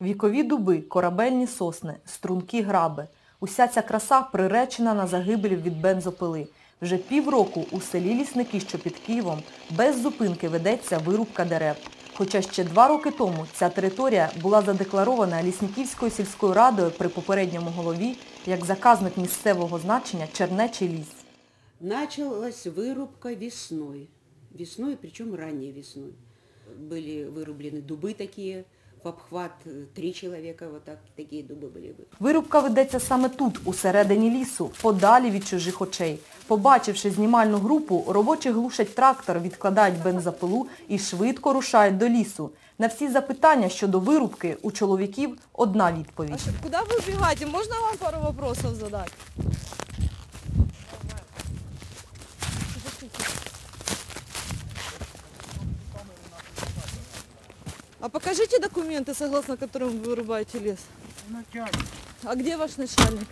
Вікові дуби, корабельні сосни, стрункі граби. Уся ця краса приречена на загибель від бензопили. Вже півроку у селі Лісники, що під Києвом, без зупинки ведеться вирубка дерев. Хоча ще два роки тому ця територія була задекларована Лісниківською сільською радою при попередньому голові як заказник місцевого значення Чернечий ліс. Началась вырубка весной. Весной, причем ранней весной. Были вырублены дубы такие, в обхват э, три человека, вот так, такие дубы были вырублены. Вирубка ведеться саме тут, усередині лісу, подалі від чужих очей. Побачивши знімальну групу, робочі глушать трактор, відкладають бензопилу і швидко рушають до лісу. На всі запитання щодо вирубки у чоловіків одна відповідь. А что, куда вы убегаете? Можно вам пару вопросов задать? покажите документы, согласно которым вы вырубаете лес. А где ваш начальник?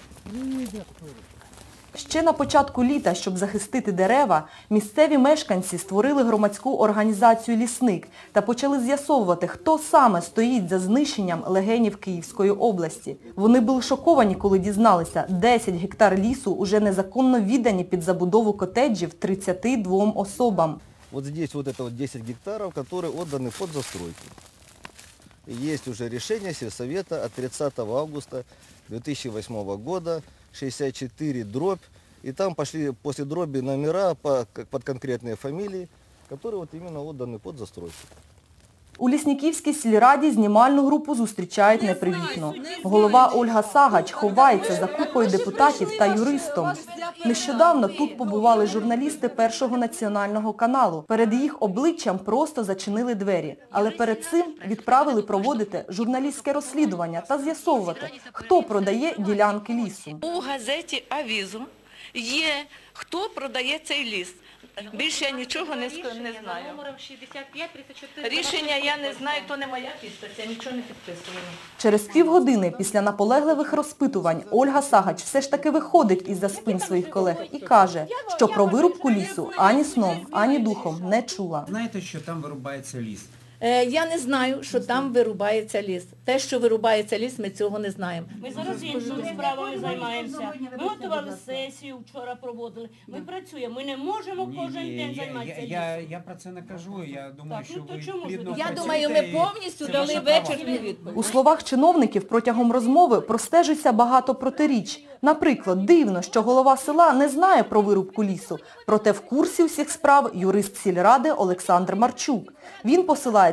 Ще на початку літа, щоб захистити дерева, місцеві мешканці створили громадську організацію «Лісник» та почали з'ясовувати, хто саме стоїть за знищенням легенів Київської області. Вони були шоковані, коли дізналися, 10 гектар лісу уже незаконно віддані під забудову котеджів 32 особам. Вот здесь вот это вот 10 гектаров, которые отданы под застройку. Есть уже решение сельсовета от 30 августа 2008 года, 64 дробь. И там пошли после дроби номера под конкретные фамилии, которые вот именно отданы под застройку. У Лісніківській сільраді знімальну групу зустрічають непривітно. Голова Ольга Сагач ховається за купою депутатів та юристом. Нещодавно тут побували журналісти Першого національного каналу. Перед їх обличчям просто зачинили двері. Але перед цим відправили проводити журналістське розслідування та з'ясовувати, хто продає ділянки лісу. У газеті «Авізо» є, хто продає цей ліс. Більше я нічого не, ск- не знаю. Номером 65 34 Рішення я не знаю, то не моя підпис, я нічого не підписувала. Через півгодини після наполегливих розпитувань Ольга Сагач все ж таки виходить із-за спин своїх колег і каже, що про вирубку лісу ані сном, ані духом не чула. Знаєте, що там вирубається ліс? Е, Я не знаю, що там вирубається ліс. Те, що вирубається ліс, ми цього не знаємо. Ми зараз іншими справами займаємося. Ми готували сесію, вчора проводили. Ми працюємо. Ми не можемо кожен день займатися я, я, лісом. я про це не кажу. Я думаю, що ну то ви чому ж плідно так? Я думаю, ми і повністю це дали ваша права. відповідь. У словах чиновників протягом розмови простежується багато протиріч. Наприклад, дивно, що голова села не знає про вирубку лісу, проте в курсі усіх справ юрист сільради Олександр Марчук. Він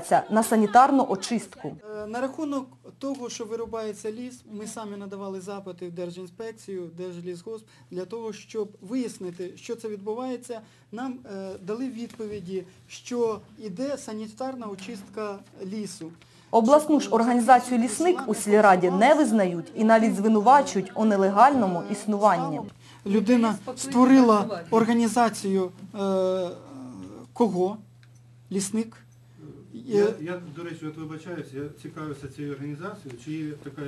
посилається на санітарну очистку. Е, На рахунок того, що вирубається ліс, ми самі надавали запити в Держінспекцію, Держлісгосп для того, щоб вияснити, що це відбувається. Нам е, дали відповіді, що йде санітарна очистка лісу. Обласну ж організацію «Лісник» у сільраді не визнають і навіть звинувачують у нелегальному існуванні. Людина створила організацію е, кого? Лісник? Я, я, до речі, от вибачаюся, я цікавився цією організацією, чи є така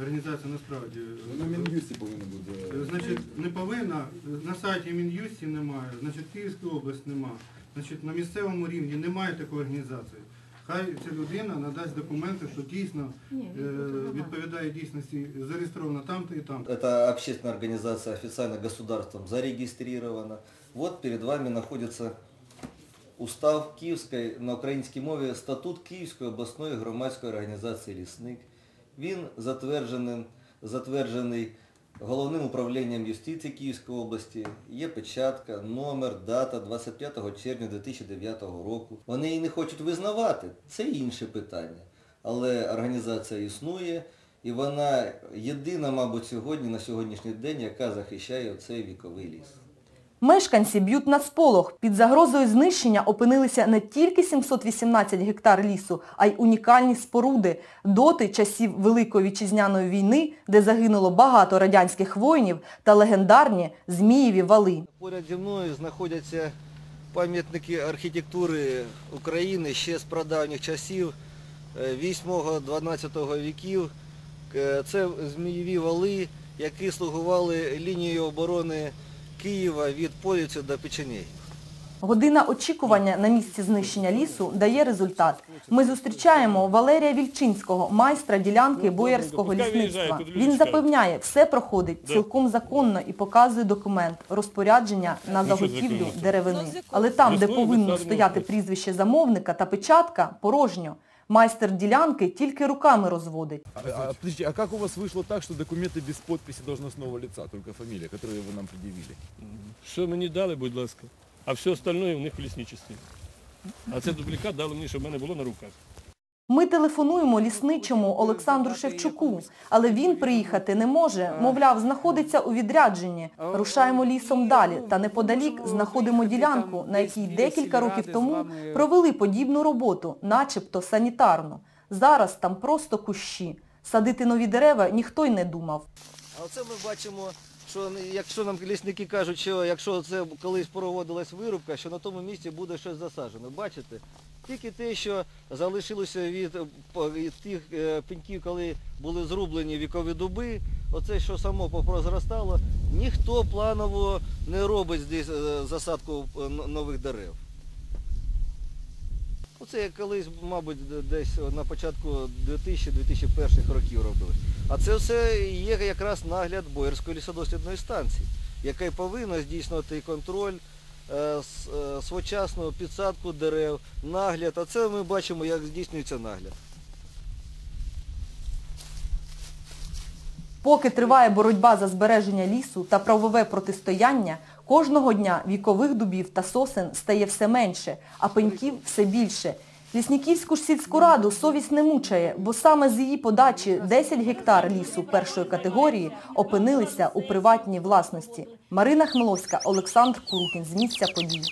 організація насправді? На Мін'юсті повинна бути. Значить, не повинна, на сайті Мін'юсті немає, значить Київська область немає, значить на місцевому рівні немає такої організації. Хай ця людина надасть документи, що дійсно е, відповідає дійсності, зареєстровано там-то і там. Эта общественная организация официально государством зарегистрирована. Вот перед вами находится устав Київської на українській мові статут Київської обласної громадської організації Лісник. Він затверджений, затверджений головним управлінням юстиції Київської області. Є печатка, номер, дата 25 червня 2009 року. Вони її не хочуть визнавати. Це інше питання. Але організація існує і вона єдина, мабуть, сьогодні, на сьогоднішній день, яка захищає цей віковий ліс. Мешканці б'ють на сполох. Під загрозою знищення опинилися не тільки 718 гектар лісу, а й унікальні споруди. Доти часів Великої вітчизняної війни, де загинуло багато радянських воїнів та легендарні Змієві вали. Поряд зі мною знаходяться пам'ятники архітектури України ще з прадавніх часів е, 8-12 віків. Е, Це змієві вали, які слугували лінією оборони Києва від Поліцю до Печенегів. Година очікування на місці знищення лісу дає результат. Ми зустрічаємо Валерія Вільчинського, майстра ділянки боярського лісництва. Він запевняє, все проходить цілком законно і показує документ розпорядження на заготівлю деревини. Але там, де повинно стояти прізвище замовника та печатка, порожньо. Майстер ділянки тільки руками розводить. А, а, подождите, а как у вас вышло так, что документы без подписи должностного лица, только фамилия, которую вы нам предъявили? Що мені дали, будь ласка, а все остальное у них в лісничестві. А це дублікат дали мені, щоб в мене було на руках. Ми телефонуємо лісничому Олександру Шевчуку, але він приїхати не може. Мовляв, знаходиться у відрядженні. Рушаємо лісом далі та неподалік знаходимо ділянку, на якій декілька років тому провели подібну роботу, начебто санітарну. Зараз там просто кущі. Садити нові дерева ніхто й не думав. А оце ми бачимо, що якщо нам лісники кажуть, що якщо це колись проводилась вирубка, що на тому місці буде щось засаджено. Бачите? Тільки те, що залишилося від, тих е, пеньків, коли були зрублені вікові дуби, оце що само попрозростало, ніхто планово не робить здесь е, засадку е, нових дерев. Оце як колись, мабуть, десь на початку 2000-2001 років робили. А це все є якраз нагляд Боярської лісодослідної станції, яка повинна здійснювати контроль, своєчасну підсадку дерев, нагляд. А це ми бачимо, як здійснюється нагляд. Поки триває боротьба за збереження лісу та правове протистояння, кожного дня вікових дубів та сосен стає все менше, а пеньків все більше. Лісніківську ж сільську раду совість не мучає, бо саме з її подачі 10 гектар лісу першої категорії опинилися у приватній власності. Марина Хмеловська, Олександр Курукін з місця подій.